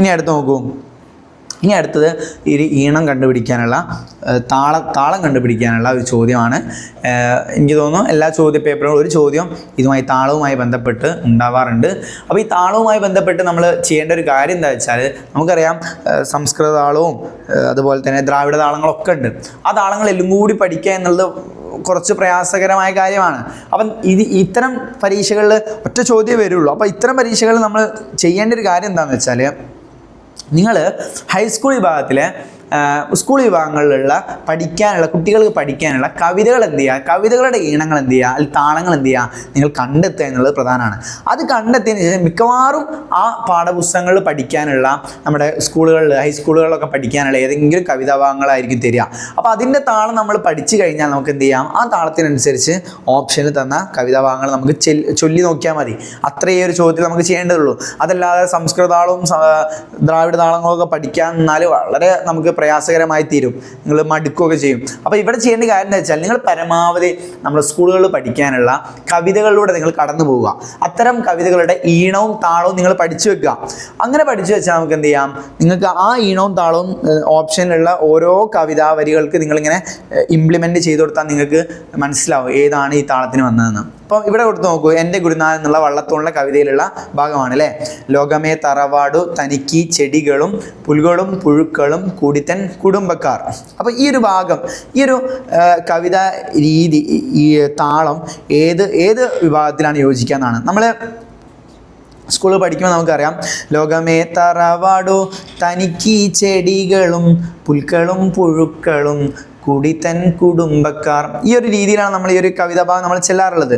ഇനി അടുത്ത് നോക്കൂ. ഇനി അടുത്തത് ഈ ഈണം കണ്ടുപിടിക്കാനുള്ള താള താളം കണ്ടുപിടിക്കാനുള്ള ഒരു ചോദ്യമാണ്. എനിക്ക് തോന്നുന്നു എല്ലാ ചോദ്യ പേപ്പറും ഒരു ചോദ്യം ഇതുമായി താളവുമായി ബന്ധപ്പെട്ട് ഉണ്ടാവാറുണ്ട്. അപ്പോൾ ഈ താളവുമായി ബന്ധപ്പെട്ട് നമ്മൾ ചെയ്യേണ്ട ഒരു കാര്യം എന്താ വെച്ചാൽ നമുക്കറിയാം സംസ്കൃത താളവും അതുപോലെ തന്നെ ദ്രാവിഡ താളങ്ങളൊക്കെ ഉണ്ട്. ആ താളങ്ങൾ താളങ്ങളെല്ലാം കൂടി പഠിക്കുക എന്നുള്ളത് കുറച്ച് പ്രയാസകരമായ കാര്യമാണ്. അപ്പം ഇത് ഇത്തരം പരീക്ഷകളിൽ ഒറ്റ ചോദ്യമേ വരുള്ളൂ. അപ്പോൾ ഇത്തരം പരീക്ഷകളിൽ നമ്മൾ ചെയ്യേണ്ട ഒരു കാര്യം എന്താണെന്ന് വെച്ചാൽ നിങ്ങൾ ഹൈസ്കൂൾ വിഭാഗത്തിലെ സ്കൂൾ വിഭാഗങ്ങളിലുള്ള പഠിക്കാനുള്ള കുട്ടികൾക്ക് പഠിക്കാനുള്ള കവിതകൾ എന്ത് ചെയ്യുക? കവിതകളുടെ ഈണങ്ങൾ എന്ത് ചെയ്യുക? അല്ലെങ്കിൽ താളങ്ങൾ എന്ത് ചെയ്യുക? നിങ്ങൾ കണ്ടെത്തുക എന്നുള്ളത് പ്രധാനമാണ്. അത് കണ്ടെത്തിയതിന് ശേഷം മിക്കവാറും ആ പാഠപുസ്തകങ്ങളിൽ പഠിക്കാനുള്ള നമ്മുടെ സ്കൂളുകളിൽ ഹൈസ്കൂളുകളിലൊക്കെ പഠിക്കാനുള്ള ഏതെങ്കിലും കവിതാ ഭാഗങ്ങളായിരിക്കും തരിക. അപ്പോൾ അതിന്റെ താളം നമ്മൾ പഠിച്ചു കഴിഞ്ഞാൽ നമുക്ക് എന്ത് ചെയ്യാം? ആ താളത്തിനനുസരിച്ച് ഓപ്ഷനിൽ തന്ന കവിതാഭാഗങ്ങൾ നമുക്ക് ചൊല്ലി നോക്കിയാൽ മതി. അത്രയേ ഒരു ചോദ്യത്തിൽ നമുക്ക് ചെയ്യേണ്ടതുള്ളൂ. അതല്ലാതെ സംസ്കൃതാളവും ദ്രാവിഡ താളങ്ങളൊക്കെ പഠിക്കാൻ നിന്നാൽ വളരെ നമുക്ക് പ്രയാസകരമായി തീരും. നിങ്ങൾ മടുക്കുകയൊക്കെ ചെയ്യും. അപ്പോൾ ഇവിടെ ചെയ്യേണ്ട കാര്യം എന്താ വെച്ചാൽ നിങ്ങൾ പരമാവധി നമ്മുടെ സ്കൂളുകളിൽ പഠിക്കാനുള്ള കവിതകളിലൂടെ നിങ്ങൾ കടന്നു പോവുക. അത്തരം കവിതകളുടെ ഈണവും താളവും നിങ്ങൾ പഠിച്ചു വെക്കുക. അങ്ങനെ പഠിച്ചു വെച്ചാൽ നമുക്ക് എന്ത് ചെയ്യാം? നിങ്ങൾക്ക് ആ ഈണവും താളവും ഓപ്ഷനിലുള്ള ഓരോ കവിതാ വരികൾക്ക് നിങ്ങളിങ്ങനെ ഇംപ്ലിമെന്റ് ചെയ്ത് കൊടുത്താൽ നിങ്ങൾക്ക് മനസ്സിലാവും ഏതാണ് ഈ താളത്തിന് വന്നതെന്ന്. അപ്പം ഇവിടെ കൊടുത്ത് നോക്കൂ എന്റെ ഗുരുനാഥൻ എന്നുള്ള വള്ളത്തോളിന്റെ കവിതയിലുള്ള ഭാഗമാണ് അല്ലേ? ലോകമേ തറവാടു തനിക്ക് ചെടികളും പുൽകളും പുഴുക്കളും കൂടിത്തൻ കുടുംബക്കാർ. അപ്പോൾ ഈ ഒരു ഭാഗം ഈ ഒരു കവിത രീതി ഈ- താളം ഏത് ഏത് വിഭാഗത്തിലാണ് യോജിക്കുക എന്നാണ് നമ്മൾ സ്കൂളിൽ പഠിക്കുമ്പോൾ നമുക്കറിയാം ലോകമേ തറവാടു തനിക്ക് ചെടികളും പുൽക്കളും പുഴുക്കളും കുടിത്തൻ കുടുംബക്കാർ. ഈ ഒരു രീതിയിലാണ് നമ്മൾ ഈ ഒരു കവിതാ ഭാഗം നമ്മൾ ചെല്ലാറുള്ളത്.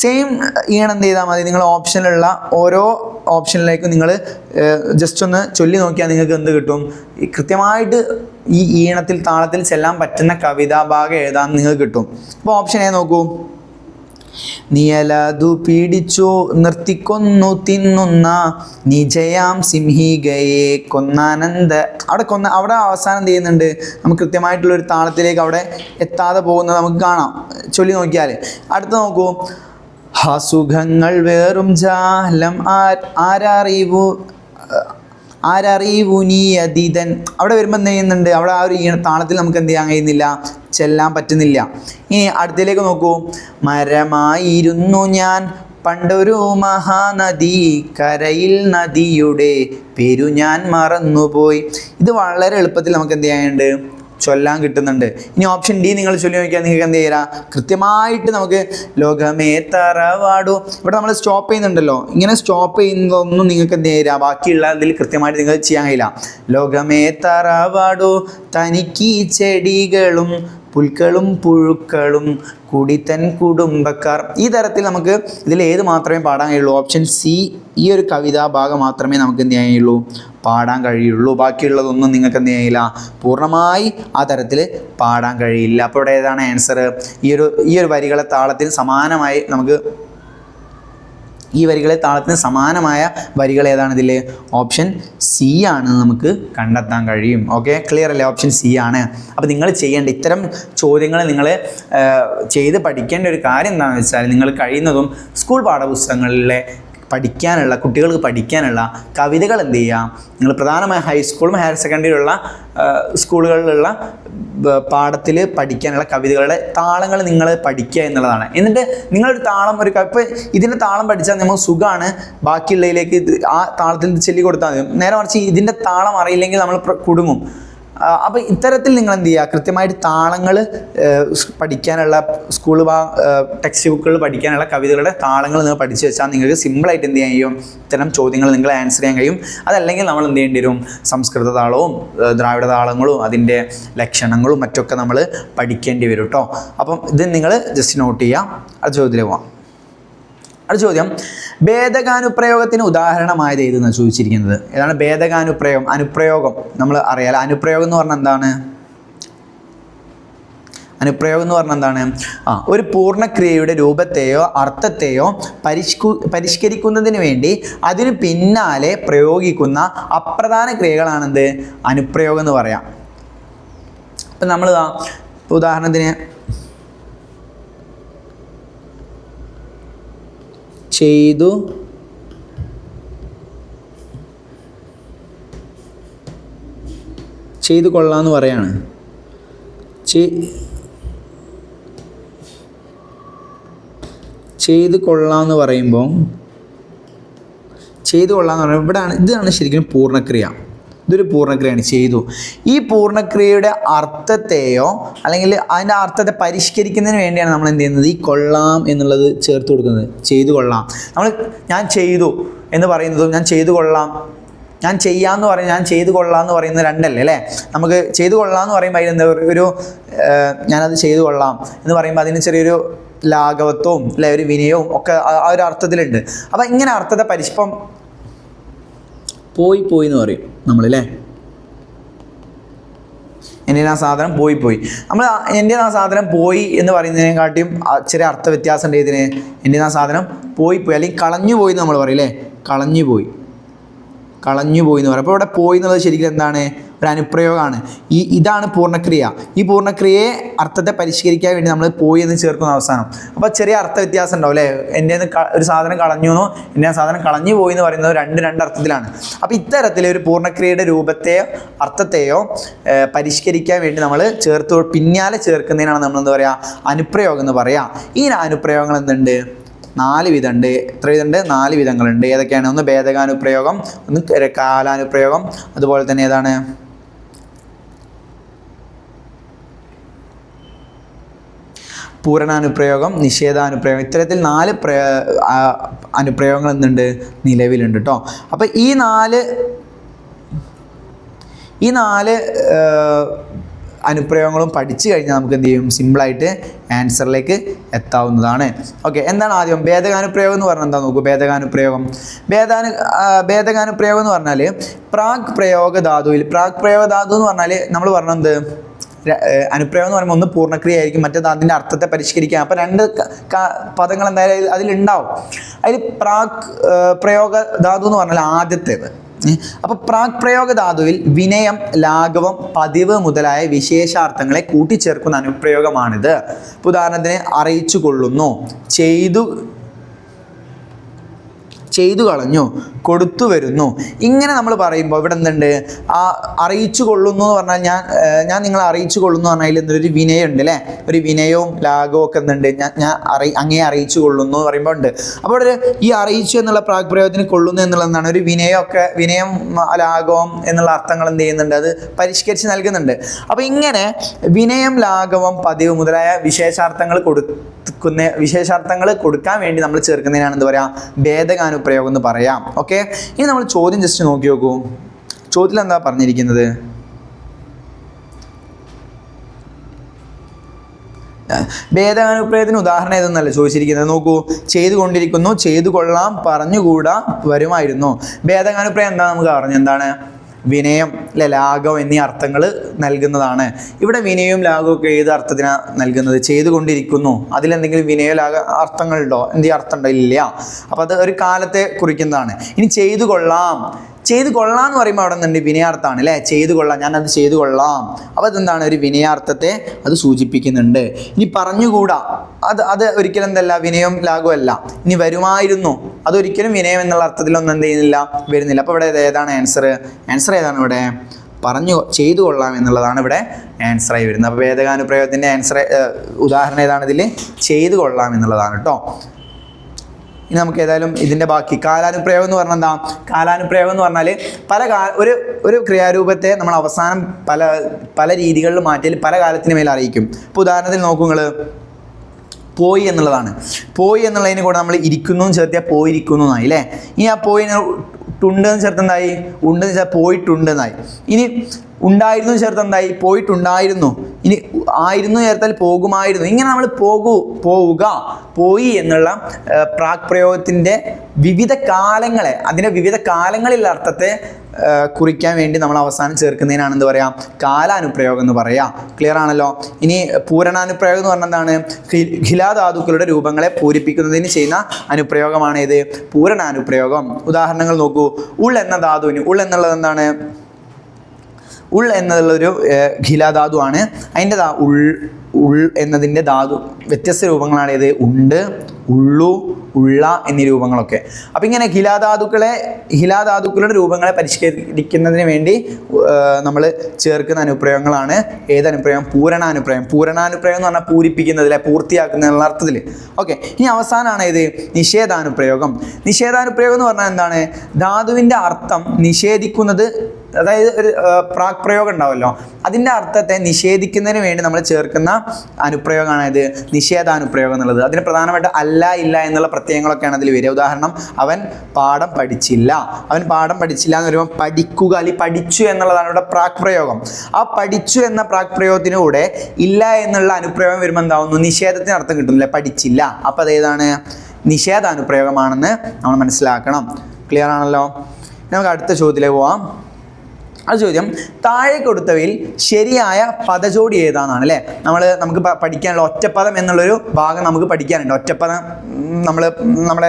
സെയിം ഈണം എന്ത് ചെയ്താൽ മതി? നിങ്ങൾ ഓപ്ഷനിലുള്ള ഓരോ ഓപ്ഷനിലേക്കും നിങ്ങൾ ജസ്റ്റ് ഒന്ന് ചൊല്ലി നോക്കിയാൽ നിങ്ങൾക്ക് എന്ത് കിട്ടും? കൃത്യമായിട്ട് ഈ ഈണത്തിൽ താളത്തിൽ ചെല്ലാൻ പറ്റുന്ന കവിതാ ഭാഗം എഴുതാൻ നിങ്ങൾക്ക് കിട്ടും. അപ്പോൾ ഓപ്ഷൻ ഏ നോക്കൂ. നിയലതു പീഡിച്ചു നിർത്തിക്കൊന്നു തിന്നുന്ന നിജയാം സിംഹികയെ കൊന്നാനന്ദ. അവിടെ കൊന്ന അവിടെ അവസാനം എന്ത് ചെയ്യുന്നുണ്ട്? നമുക്ക് കൃത്യമായിട്ടുള്ള ഒരു താളത്തിലേക്ക് അവിടെ എത്താതെ പോകുന്നത് നമുക്ക് കാണാം. ചൊല്ലി നോക്കിയാൽ. അടുത്ത് നോക്കൂ. ഹസുഖങ്ങൾ വേറും ജാലം ആരറിവു ആരറിവു നീ അതീതൻ അവിടെ വരുമ്പോൾ എന്ത് ചെയ്യുന്നുണ്ട്? അവിടെ ആ ഒരു ഈണ താളത്തിൽ നമുക്ക് എന്ത് ചെയ്യാൻ കഴിയുന്നില്ല. ചെല്ലാൻ പറ്റുന്നില്ല. ഇനി അടുത്തിലേക്ക് നോക്കൂ. മരമായിരുന്നു ഞാൻ പണ്ടൊരു മഹാനദി കരയിൽ നദിയുടെ പേരു ഞാൻ മറന്നുപോയി. ഇത് വളരെ എളുപ്പത്തിൽ നമുക്ക് എന്ത് ചെയ്യാനുണ്ട്? ചൊല്ലാൻ കിട്ടുന്നുണ്ട്. ഇനി ഓപ്ഷൻ ഡി നിങ്ങൾ ചൊല്ലി നോക്കിയാൽ നിങ്ങൾക്ക് എന്ത് ചെയ്യാം? കൃത്യമായിട്ട് നമുക്ക് ലോകമേ തറവാടു. ഇവിടെ നമ്മൾ സ്റ്റോപ്പ് ചെയ്യുന്നുണ്ടല്ലോ. ഇങ്ങനെ സ്റ്റോപ്പ് ചെയ്യുന്നതൊന്നും നിങ്ങൾക്ക് എന്ത് ചെയ്യാം? ബാക്കിയുള്ള ഇതിൽ കൃത്യമായിട്ട് നിങ്ങൾ ചെയ്യാൻ കഴിയില്ല. ലോകമേ തറവാടു. തനിക്ക് ചെടികളും പുൽക്കളും പുഴുക്കളും കുടിത്തൻ കുടുംബക്കാർ. ഈ തരത്തിൽ നമുക്ക് ഇതിൽ ഏത് മാത്രമേ പാടാൻ കഴിയുള്ളൂ? ഓപ്ഷൻ സി ഈ ഒരു കവിതാ ഭാഗം മാത്രമേ നമുക്ക് എന്ത് ചെയ്യാൻ കഴിയുള്ളൂ? പാടാൻ കഴിയുള്ളൂ. ബാക്കിയുള്ളതൊന്നും നിങ്ങൾക്ക് എന്ത് ചെയ്യില്ല പൂർണമായി ആ തരത്തിൽ പാടാൻ കഴിയില്ല. അപ്പോൾ ഇവിടെ ഏതാണ് ആൻസർ ഈ ഒരു ഈ ഒരു വരികളെ താളത്തിന് സമാനമായി നമുക്ക് ഈ വരികളെ താളത്തിന് സമാനമായ വരികൾ ഏതാണ് ഇതിൽ? ഓപ്ഷൻ സി ആണ് നമുക്ക് കണ്ടെത്താൻ കഴിയും. ഓക്കെ ക്ലിയർ അല്ലേ? ഓപ്ഷൻ സി ആണ്. അപ്പോൾ നിങ്ങൾ ചെയ്യേണ്ട ഇത്തരം ചോദ്യങ്ങൾ നിങ്ങൾ ചെയ്ത് പഠിക്കേണ്ട ഒരു കാര്യം എന്താണെന്ന് വെച്ചാൽ നിങ്ങൾ കഴിയുന്നതും സ്കൂൾ പാഠപുസ്തകങ്ങളിലെ പഠിക്കാനുള്ള കുട്ടികൾക്ക് പഠിക്കാനുള്ള കവിതകൾ എന്ത് ചെയ്യുക? നിങ്ങൾ പ്രധാനമായും ഹൈസ്കൂളും ഹയർ സെക്കൻഡറിയിലുള്ള സ്കൂളുകളിലുള്ള പാഠത്തിൽ പഠിക്കാനുള്ള കവിതകളുടെ താളങ്ങൾ നിങ്ങൾ പഠിക്കുക എന്നുള്ളതാണ്. എന്നിട്ട് നിങ്ങളൊരു താളം ഒരു ഇപ്പോൾ ഇതിന്റെ താളം പഠിച്ചാൽ നമുക്ക് സുഖമാണ് ബാക്കിയുള്ളതിലേക്ക് ആ താളത്തിൽ ചൊല്ലി കൊടുത്താൽ മതി. നേരെ മറിച്ച് ഇതിന്റെ താളം അറിയില്ലെങ്കിൽ നമ്മൾ കുടുങ്ങും. അപ്പോൾ ഇത്തരത്തിൽ നിങ്ങൾ എന്ത് ചെയ്യുക കൃത്യമായിട്ട് താളങ്ങൾ പഠിക്കാനുള്ള സ്കൂൾ ടെക്സ്റ്റ് ബുക്കുകൾ പഠിക്കാനുള്ള കവിതകളുടെ താളങ്ങൾ നിങ്ങൾ പഠിച്ചു വെച്ചാൽ നിങ്ങൾക്ക് സിമ്പിളായിട്ട് എന്ത് ചെയ്യാൻ കഴിയും? ഇത്തരം ചോദ്യങ്ങൾ നിങ്ങൾ ആൻസർ ചെയ്യാൻ കഴിയും. അതല്ലെങ്കിൽ നമ്മൾ എന്ത് ചെയ്യേണ്ടി വരും? സംസ്കൃത താളവും ദ്രാവിഡ താളങ്ങളും അതിന്റെ ലക്ഷണങ്ങളും മറ്റൊക്കെ നമ്മൾ പഠിക്കേണ്ടി വരും കേട്ടോ അപ്പം ഇത് നിങ്ങൾ ജസ്റ്റ് നോട്ട് ചെയ്യുക അത് ചോദ്യത്തിൽ പോവാം. അടുത്ത ചോദ്യം. ഭേദകാനുപ്രയോഗത്തിന് ഉദാഹരണമായത് ഏതെന്ന് ചോദിച്ചിരിക്കുന്നത്? ഏതാണ് ഭേദകാനുപ്രയോഗം അനുപ്രയോഗം. നമ്മൾ അറിയാലോ അനുപ്രയോഗം എന്ന് പറഞ്ഞാൽ എന്താണ്? അനുപ്രയോഗം എന്ന് പറഞ്ഞാൽ എന്താണ്? ആ ഒരു പൂർണക്രിയയുടെ രൂപത്തെയോ അർത്ഥത്തെയോ പരിഷ്കു പരിഷ്കരിക്കുന്നതിന് വേണ്ടി അതിന് പിന്നാലെ പ്രയോഗിക്കുന്ന അപ്രധാന ക്രിയകളാണെന്ത്? അനുപ്രയോഗം എന്ന് പറയാം. അപ്പം നമ്മൾ ഉദാഹരണത്തിന് ചെയ്തു. ചെയ്തു കൊള്ളാമെന്ന് പറയാണ്. ചെയ്തു കൊള്ളാമെന്ന് പറയുമ്പോൾ ചെയ്തു കൊള്ളാന്ന് പറയുമ്പോൾ ഇവിടെയാണ് ഇതാണ് ശരിക്കും പൂർണക്രിയ. ഇതൊരു പൂർണക്രിയയാണ്. ചെയ്തു. ഈ പൂർണക്രിയയുടെ അർത്ഥത്തെയോ അല്ലെങ്കിൽ അതിന്റെ അർത്ഥത്തെ പരിഷ്കരിക്കുന്നതിന് വേണ്ടിയാണ് നമ്മൾ എന്ത് ചെയ്യുന്നത്? ഈ കൊള്ളാം എന്നുള്ളത് ചേർത്ത് കൊടുക്കുന്നത്. ചെയ്തു കൊള്ളാം. നമ്മൾ ഞാൻ ചെയ്തു എന്ന് പറയുന്നതും ഞാൻ ചെയ്തു കൊള്ളാം. ഞാൻ ചെയ്യാമെന്ന് പറയും ഞാൻ ചെയ്തു കൊള്ളാം എന്ന് പറയുന്നത് രണ്ടല്ലേ അല്ലേ? നമുക്ക് ചെയ്തു കൊള്ളാം എന്ന് പറയുമ്പോൾ അതിനെന്താ ഒരു- ഞാനത് ചെയ്തു കൊള്ളാം എന്ന് പറയുമ്പോൾ അതിന് ചെറിയൊരു ലാഘവത്വവും അല്ലെ? ഒരു വിനയവും ഒക്കെ ആ ഒരു അർത്ഥത്തിലുണ്ട്. അപ്പം ഇങ്ങനെ അർത്ഥത്തെ പരിഷ്പം പോയി പോയി എന്ന് പറയും നമ്മളല്ലേ? എന്റെ ആ സാധനം പോയി പോയി. നമ്മൾ എന്റെ ആ സാധനം പോയി എന്ന് പറയുന്നതിനെക്കാട്ടിയും ചെറിയ അർത്ഥ വ്യത്യാസം ഉണ്ട് ഇതിന്. എന്റെ ആ സാധനം പോയി പോയി അല്ലെങ്കിൽ കളഞ്ഞു പോയി എന്ന് നമ്മൾ പറയും അല്ലേ? കളഞ്ഞു പോയി. കളഞ്ഞു പോയി എന്ന് പറയും. അപ്പോൾ ഇവിടെ പോയി എന്നുള്ളത് ശരിക്കും എന്താണ്? ഒരു അനുപ്രയോഗമാണ്. ഈ ഇതാണ് പൂർണക്രിയ. ഈ പൂർണക്രിയയെ അർത്ഥത്തെ പരിഷ്കരിക്കാൻ വേണ്ടി നമ്മൾ പോയി എന്ന് ചേർക്കുന്ന അവസാനം. അപ്പോൾ ചെറിയ അർത്ഥ വ്യത്യാസം ഉണ്ടാവും അല്ലേ? എന്റെ ഒരു സാധനം കളഞ്ഞു എന്നോ എന്റെ സാധനം കളഞ്ഞു പോയി എന്ന് പറയുന്നത് രണ്ട് രണ്ട് അർത്ഥത്തിലാണ്. അപ്പോൾ ഇത്തരത്തിൽ ഒരു പൂർണക്രിയയുടെ രൂപത്തെയോ അർത്ഥത്തെയോ പരിഷ്കരിക്കാൻ വേണ്ടി നമ്മൾ ചേർത്ത്. പിന്നാലെ ചേർക്കുന്നതിനാണ് നമ്മൾ എന്താ പറയുക അനുപ്രയോഗം എന്ന് പറയുക ഈ അനുപ്രയോഗങ്ങൾ എന്തുണ്ട്? നാല് വിധമുണ്ട്. എത്ര വിധമുണ്ട്? നാല് വിധങ്ങളുണ്ട്. ഏതൊക്കെയാണ്? ഒന്ന് ഭേദകാനുപ്രയോഗം ഒന്ന് കാലാനുപ്രയോഗം അതുപോലെ തന്നെ ഏതാണ്? പൂരണാനുപ്രയോഗം നിഷേധാനുപ്രയോഗം. ഇത്തരത്തിൽ നാല് പ്രയ അനുപ്രയോഗങ്ങൾ എന്തുണ്ട്? നിലവിലുണ്ട് കേട്ടോ അപ്പോൾ ഈ നാല് ഈ നാല് അനുപ്രയോഗങ്ങളും പഠിച്ചു കഴിഞ്ഞാൽ നമുക്ക് എന്ത് ചെയ്യും? സിമ്പിളായിട്ട് ആൻസറിലേക്ക് എത്താവുന്നതാണ്. ഓക്കെ എന്താണ് ആദ്യം? ഭേദകാനുപ്രയോഗം എന്ന് പറഞ്ഞാൽ എന്താ നോക്കൂ? ഭേദകാനുപ്രയോഗം. ഭേദാനു ഭേദഗാനുപ്രയോഗം എന്ന് പറഞ്ഞാൽ പ്രാഗ് പ്രയോഗ ധാതുവിൽ പ്രാഗ് പ്രയോഗ ധാതു എന്ന് പറഞ്ഞാൽ നമ്മൾ പറഞ്ഞത് അനുപ്രയോഗം എന്ന് പറയുമ്പോൾ ഒന്ന് പൂർണക്രിയ ആയിരിക്കും. മറ്റേത് അതിന്റെ അർത്ഥത്തെ പരിഷ്കരിക്കാൻ അപ്പോൾ രണ്ട് പദങ്ങൾ എന്തായാലും അതിലുണ്ടാവും അതിൽ പ്രാഗ് പ്രയോഗ ധാതു എന്ന് പറഞ്ഞാൽ ആദ്യത്തേത്. അപ്പോൾ പ്രാക് പ്രയോഗ ധാതുവിൽ വിനയം ലാഘവം പതിവ് മുതലായ വിശേഷാർത്ഥങ്ങളെ കൂട്ടിച്ചേർക്കുന്ന അനുപ്രയോഗമാണിത്. ഉദാഹരണത്തിന് അറിയിച്ചു കൊള്ളുന്നു ചെയ്തു ചെയ്തു കളഞ്ഞു കൊടുത്തു വരുന്നു. ഇങ്ങനെ നമ്മൾ പറയുമ്പോൾ ഇവിടെ എന്തുണ്ട്? ആ അറിയിച്ചു കൊള്ളുന്നു എന്ന് പറഞ്ഞാൽ ഞാൻ ഞാൻ നിങ്ങളെ അറിയിച്ചു കൊള്ളുന്നു പറഞ്ഞാൽ അതിൽ എന്തൊരു വിനയം ഉണ്ട് അല്ലേ? ഒരു വിനയവും ലാഘവും ഒക്കെ എന്തുണ്ട്? ഞാൻ ഞാൻ അറി അങ്ങേ അറിയിച്ചു കൊള്ളുന്നു എന്ന് പറയുമ്പോൾ ഉണ്ട്. അപ്പോൾ ഒരു ഈ അറിയിച്ചു എന്നുള്ള പ്രാഗ്പ്രയോഗത്തിന് കൊള്ളുന്നു എന്നുള്ളതാണ്. ഒരു വിനയമൊക്കെ വിനയം ലാഘവം എന്നുള്ള അർത്ഥങ്ങൾ എന്ത് ചെയ്യുന്നുണ്ട്? അത് പരിഷ്കരിച്ച് നൽകുന്നുണ്ട്. അപ്പോൾ ഇങ്ങനെ വിനയം ലാഘവം പതിവ് മുതലായ വിശേഷാർത്ഥങ്ങൾ കൊടുക്കുന്ന വിശേഷാർത്ഥങ്ങൾ കൊടുക്കാൻ വേണ്ടി നമ്മൾ ചേർക്കുന്നതിനാണ് പറയാ പറയുക? ഭേദകാനുപ്രയോഗം എന്ന് പറയാം. ഓക്കെ ഇനി നമ്മൾ ചോദ്യം ജസ്റ്റ് നോക്കി നോക്കൂ. ചോദ്യത്തിൽ എന്താ പറഞ്ഞിരിക്കുന്നത്? ഭേദാനുപ്രയത്തിന് ഉദാഹരണം ഏതെന്നല്ല ചോദിച്ചിരിക്കുന്നത്? നോക്കൂ. ചെയ്തുകൊണ്ടിരിക്കുന്നു ചെയ്തു കൊള്ളാം പറഞ്ഞുകൂടാ വരുമായിരുന്നു. ഭേദാനുപ്രയം എന്താ നമുക്ക് പറഞ്ഞു എന്താണ്? വിനയം അല്ലെ ലാഘവം എന്നീ അർത്ഥങ്ങൾ നൽകുന്നതാണ്. ഇവിടെ വിനയവും ലാഘവവും ഒക്കെ ഏത് അർത്ഥത്തിനാണ് നൽകുന്നത്? ചെയ്തുകൊണ്ടിരിക്കുന്നു. അതിലെന്തെങ്കിലും വിനയ ലാഘ അർത്ഥങ്ങളുണ്ടോ? എന്തെങ്കിലും അർത്ഥം ഉണ്ടോ? ഇല്ല. അപ്പം അത് ഒരു കാലത്തെ കുറിക്കുന്നതാണ്. ഇനി ചെയ്തു കൊള്ളാം ചെയ്തു കൊള്ളാം എന്ന് പറയുമ്പോൾ അവിടെ നിന്നുണ്ട് വിനയാർത്ഥമാണ് അല്ലേ? ചെയ്തു കൊള്ളാം ഞാനത് ചെയ്തു കൊള്ളാം. അപ്പോൾ അതെന്താണ് ഒരു വിനയാർത്ഥത്തെ അത് സൂചിപ്പിക്കുന്നുണ്ട്. ഇനി പറഞ്ഞുകൂടാ. അത് അത് ഒരിക്കലും എന്തല്ല വിനയം ലാഘുവല്ല. ഇനി വരുമായിരുന്നു. അതൊരിക്കലും വിനയം എന്നുള്ള അർത്ഥത്തിലൊന്നും എന്ത് ചെയ്യുന്നില്ല വരുന്നില്ല. അപ്പോൾ ഇവിടെ ഏതാണ് ആൻസർ ആൻസർ ഏതാണ് ഇവിടെ? പറഞ്ഞു ചെയ്തു കൊള്ളാം എന്നുള്ളതാണ് ഇവിടെ ആൻസറായി വരുന്നത്. അപ്പോൾ വേദകാനുപ്രയോഗത്തിന്റെ ആൻസർ ഉദാഹരണം ഏതാണ് ഇതിൽ ചെയ്തു കൊള്ളാം എന്നുള്ളതാണ് കേട്ടോ. ഇനി നമുക്ക് ഏതായാലും ഇതിന്റെ ബാക്കി. കാലാനുപ്രയോഗം എന്ന് പറഞ്ഞാൽ എന്താ? കാലാനുപ്രയോഗം എന്ന് പറഞ്ഞാൽ പല കാ ഒരു ഒരു ക്രിയാരൂപത്തെ നമ്മൾ അവസാനം പല പല രീതികളിൽ മാറ്റിയാൽ പല കാലത്തിന് മേൽ അറിയിക്കും. ഇപ്പോൾ ഉദാഹരണത്തിന് നോക്കുങ്ങൾ പോയി എന്നുള്ളതാണ്. പോയി എന്നുള്ളതിന് കൂടെ നമ്മൾ ഇരിക്കുന്നു ചേർത്തിയാൽ പോയിരിക്കുന്നു എന്നായി അല്ലേ? ഇനി ആ പോയിന് ഉണ്ട് എന്ന് ചേർത്ത് എന്തായി? ഉണ്ട് എന്ന് വെച്ചാൽ പോയിട്ടുണ്ട് എന്നായി. ഇനി ഉണ്ടായിരുന്നു ചേർത്ത് എന്തായി? പോയിട്ടുണ്ടായിരുന്നു. ഇനി ആയിരുന്നു ചേർത്താൽ പോകുമായിരുന്നു. ഇങ്ങനെ നമ്മൾ പോകൂ പോവുക പോയി എന്നുള്ള പ്രാക് പ്രയോഗത്തിന്റെ വിവിധ കാലങ്ങളെ അതിന്റെ വിവിധ കാലങ്ങളിലുള്ള അർത്ഥത്തെ കുറിക്കാൻ വേണ്ടി നമ്മൾ അവസാനം ചേർക്കുന്നതിനാണ് എന്ത് പറയാം? കാലാനുപ്രയോഗം എന്ന് പറയാം. ക്ലിയർ ആണല്ലോ? ഇനി പൂരണാനുപ്രയോഗം എന്ന് പറഞ്ഞാൽ എന്താണ്? ഖിലാധാതുക്കളുടെ രൂപങ്ങളെ പൂരിപ്പിക്കുന്നതിന് ചെയ്യുന്ന അനുപ്രയോഗമാണ് ഇത് പൂരണാനുപ്രയോഗം. ഉദാഹരണങ്ങൾ നോക്കൂ. ഉൾ എന്ന ധാതുവിന് ഉൾ എന്നുള്ളത് എന്താണ്? ഉൾ എന്നുള്ളൊരു ഖിലാധാതു ആണ്. അതിന്റെ ഉൾ ഉൾ എന്നതിന്റെ ധാതു. വ്യത്യസ്ത രൂപങ്ങളാണ് ഇത്. ഉണ്ട് ഉള്ളു ഉള്ള എന്നീ രൂപങ്ങളൊക്കെ. അപ്പം ഇങ്ങനെ ഹിലാധാതുക്കളെ ഹിലാധാതുക്കളുടെ രൂപങ്ങളെ പരിഷ്കരിക്കുന്നതിന് വേണ്ടി നമ്മൾ ചേർക്കുന്ന അനുപ്രയോഗങ്ങളാണ്. ഏത് അനുപ്രയോഗം പൂരണാനുപ്രയോഗം. പൂരണാനുപ്രയോഗം എന്ന് പറഞ്ഞാൽ പൂരിപ്പിക്കുന്നതിലെ പൂർത്തിയാക്കുന്ന എന്നുള്ള അർത്ഥത്തിൽ ഓക്കെ. ഇനി അവസാനമാണ് ഇത്. നിഷേധാനുപ്രയോഗം. നിഷേധാനുപ്രയോഗം എന്ന് പറഞ്ഞാൽ എന്താണ്? ധാതുവിന്റെ അർത്ഥം നിഷേധിക്കുന്നത് അതായത് ഒരു പ്രാക് പ്രയോഗം ഉണ്ടാവുമല്ലോ അതിന്റെ അർത്ഥത്തെ നിഷേധിക്കുന്നതിന് വേണ്ടി നമ്മൾ ചേർക്കുന്ന അനുപ്രയോഗമാണ് ഇത്. നിഷേധാനുപ്രയോഗം എന്നുള്ളത്. അതിന് പ്രധാനമായിട്ട് അല്ല ഇല്ല എന്നുള്ള പ്രത്യയങ്ങളൊക്കെയാണ് അതിൽ വരിക. ഉദാഹരണം അവൻ പാഠം പഠിച്ചില്ല. അവൻ പാഠം പഠിച്ചില്ല എന്ന് പറയുമ്പോൾ പഠിക്കുക അല്ലെങ്കിൽ പഠിച്ചു എന്നുള്ളതാണ് ഇവിടെ പ്രാക് പ്രയോഗം ആ പഠിച്ചു എന്ന പ്രാക് പ്രയോഗത്തിനൂടെ ഇല്ല എന്നുള്ള അനുപ്രയോഗം വരുമ്പോൾ എന്താവുന്നു? നിഷേധത്തിന് അർത്ഥം കിട്ടുന്നില്ല. പഠിച്ചില്ല. അപ്പോൾ അതേതാണ് നിഷേധാനുപ്രയോഗമാണെന്ന് നമ്മൾ മനസ്സിലാക്കണം. ക്ലിയർ ആണല്ലോ? നമുക്ക് അടുത്ത ചോദ്യത്തിലേക്ക് പോവാം. അത് ചോദ്യം താഴെ കൊടുത്തവയിൽ ശരിയായ പദജോടി ഏതാണെന്നാണ് അല്ലേ? നമ്മൾ നമുക്ക് പഠിക്കാനുള്ള ഒറ്റപ്പദം എന്നുള്ളൊരു ഭാഗം നമുക്ക് പഠിക്കാനുണ്ട്. ഒറ്റപ്പദം നമ്മൾ നമ്മുടെ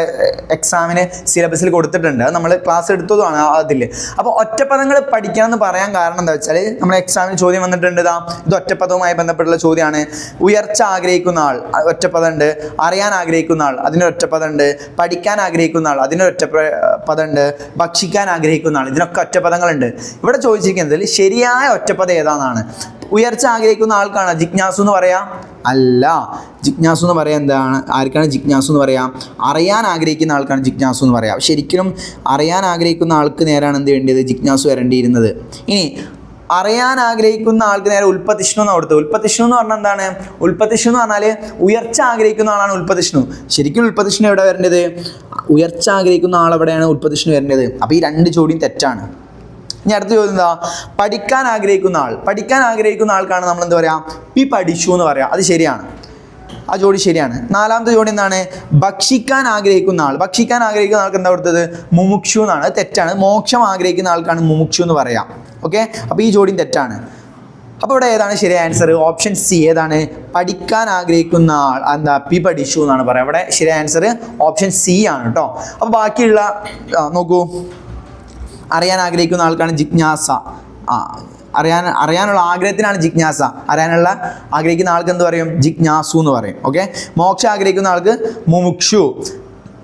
എക്സാമിന് സിലബസിൽ കൊടുത്തിട്ടുണ്ട്. നമ്മൾ ക്ലാസ് എടുത്തതുമാണ് അതിൽ അപ്പോൾ ഒറ്റപ്പദങ്ങൾ പഠിക്കണം പറയാൻ കാരണം എന്താ വെച്ചാൽ നമ്മൾ എക്സാമിന് ചോദ്യം വന്നിട്ടുണ്ട്. ഇതാ ഇത് ഒറ്റപ്പദവുമായി ബന്ധപ്പെട്ടുള്ള ചോദ്യമാണ് ഉയർച്ച ആഗ്രഹിക്കുന്ന ആൾ ഒറ്റപ്പദമുണ്ട്. അറിയാൻ ആഗ്രഹിക്കുന്ന ആൾ അതിനൊരു ഒറ്റപ്പദമുണ്ട്. പഠിക്കാൻ ആഗ്രഹിക്കുന്ന ആൾ അതിനൊരു ഒറ്റ പദമുണ്ട്. ഭക്ഷിക്കാൻ ആഗ്രഹിക്കുന്ന ആൾ ഇതിനൊക്കെ ഒറ്റപ്പദങ്ങളുണ്ട്. ഇവിടെ ചോദിച്ചിരിക്കുന്നതിൽ ശരിയായ ഒറ്റപ്പദം ഏതാണെന്നാണ്. ഉയർച്ച ആഗ്രഹിക്കുന്ന ആൾക്കാണ്? ജിജ്ഞാസു എന്ന് പറയാ? അല്ല. ജിജ്ഞാസു എന്ന് പറയാൻ എന്താണ്? ആർക്കാണ് ജിജ്ഞാസു എന്ന് പറയാം? അറിയാൻ ആഗ്രഹിക്കുന്ന ആൾക്കാണ് ജിജ്ഞാസു എന്ന് പറയാം. ശരിക്കും അറിയാൻ ആഗ്രഹിക്കുന്ന ആൾക്ക് നേരാണ് എന്ത് വേണ്ടിയത് ജിജ്ഞാസു വരേണ്ടിയിരുന്നത്. ഇനി അറിയാൻ ആഗ്രഹിക്കുന്ന ആൾക്ക് നേരെ ഉൽപ്പത്തിഷ്ണു എന്ന് കൊടുത്തത്? ഉൽപ്പത്തിഷ്ണു എന്ന് പറഞ്ഞാൽ എന്താണ്? ഉൽപ്പത്തിഷ്ണു എന്ന് പറഞ്ഞാൽ ഉയർച്ച ആഗ്രഹിക്കുന്ന ആളാണ് ഉൽപ്പത്തിഷ്ണു ശരിക്കും ഉൽപ്പത്തിഷ്ണു എവിടെ വരേണ്ടത്? ഉയർച്ച ആഗ്രഹിക്കുന്ന ആൾ എവിടെയാണ് ഉൽപ്പത്തിഷ്ണു വരേണ്ടത്? അപ്പോൾ ഈ രണ്ട് ജോഡിയും തെറ്റാണ്. ഇനി അടുത്ത ചോദ്യം എന്താ? പഠിക്കാൻ ആഗ്രഹിക്കുന്ന ആൾ. പഠിക്കാൻ ആഗ്രഹിക്കുന്ന ആൾക്കാണ് നമ്മൾ എന്താ പറയുക പി പഠിച്ചു എന്ന് പറയാം. അത് ശരിയാണ്. ആ ജോഡി ശരിയാണ്. നാലാമത്തെ ജോഡി എന്താണ്? ഭക്ഷിക്കാൻ ആഗ്രഹിക്കുന്ന ആൾ. ഭക്ഷിക്കാൻ ആഗ്രഹിക്കുന്ന ആൾക്ക് എന്താ കൊടുത്തത്? മുമുക്ഷു എന്നാണ്. അത് തെറ്റാണ്. മോക്ഷം ആഗ്രഹിക്കുന്ന ആൾക്കാണ് മുമുക്ഷു എന്ന് പറയാം. ഓക്കെ? അപ്പോൾ ഈ ജോഡിയും തെറ്റാണ്. അപ്പോൾ ഇവിടെ ഏതാണ് ശരിയായ ആൻസർ ഓപ്ഷൻ സി. ഏതാണ്? പഠിക്കാൻ ആഗ്രഹിക്കുന്ന ആൾ. എന്താ? പി പഠിച്ചു എന്നാണ് പറയുക ഇവിടെ ശരിയായ ആൻസർ ഓപ്ഷൻ സി ആണ് കേട്ടോ അപ്പോൾ ബാക്കിയുള്ള നോക്കൂ. അറിയാൻ ആഗ്രഹിക്കുന്ന ആൾക്കാണ് ജിജ്ഞാസ. അറിയാൻ അറിയാനുള്ള ആഗ്രഹത്തിനാണ് ജിജ്ഞാസ. അറിയാനുള്ള ആഗ്രഹിക്കുന്ന ആൾക്ക് എന്ത് പറയും? ജിജ്ഞാസു എന്ന് പറയും. ഓക്കെ മോക്ഷം ആഗ്രഹിക്കുന്ന ആൾക്ക് മുമുക്ഷു.